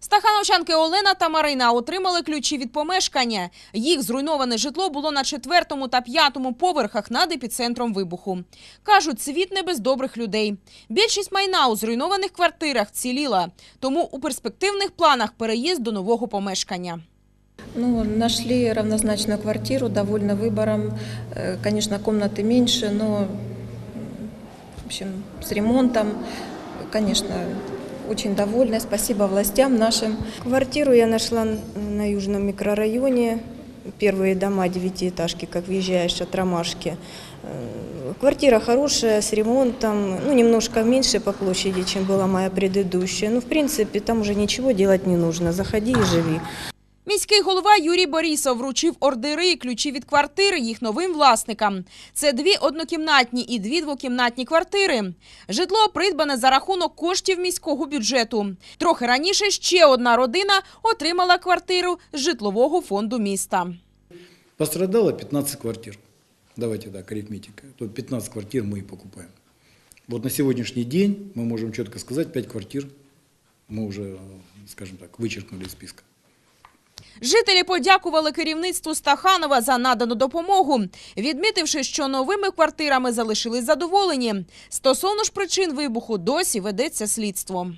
Стахановчанки Олена та Марина отримали ключі від помешкання. Їх зруйноване житло було на четвертому та п'ятому поверхах над епіцентром вибуху. Кажуть, світ не без добрих людей. Більшість майна у зруйнованих квартирах ціліла, тому у перспективних планах переїзд до нового помешкання. Ну, нашли равнозначную квартиру, довольны выбором. Э, Конечно, комнаты меньше, но м, в общем, с ремонтом, конечно, очень довольны. Спасибо властям нашим. Квартиру я нашла на южном микрорайоне. Первые дома девятиэтажки, как въезжаешь от Ромашки. Э, Квартира хорошая, с ремонтом, ну, немножко меньше по площади, чем была моя предыдущая. Ну, в принципе, там уже ничего делать не нужно. Заходи и живи. Міський голова Юрій Борісов вручив ордери і ключі від квартири їх новим власникам. Це дві однокімнатні і дві двокімнатні квартири. Житло придбане за рахунок коштів міського бюджету. Трохи раніше ще одна родина отримала квартиру з житлового фонду міста. Пострадало 15 квартир. Давайте так, арифметика. То 15 квартир мы и покупаем. Вот на сегодняшний день мы можем четко сказать, 5 квартир мы уже, скажем так, вычеркнули из списка. Жителі подякували керівництву Стаханова за надану допомогу, відмітивши, що новими квартирами залишились задоволені. Стосовно ж причин вибуху досі ведеться слідство.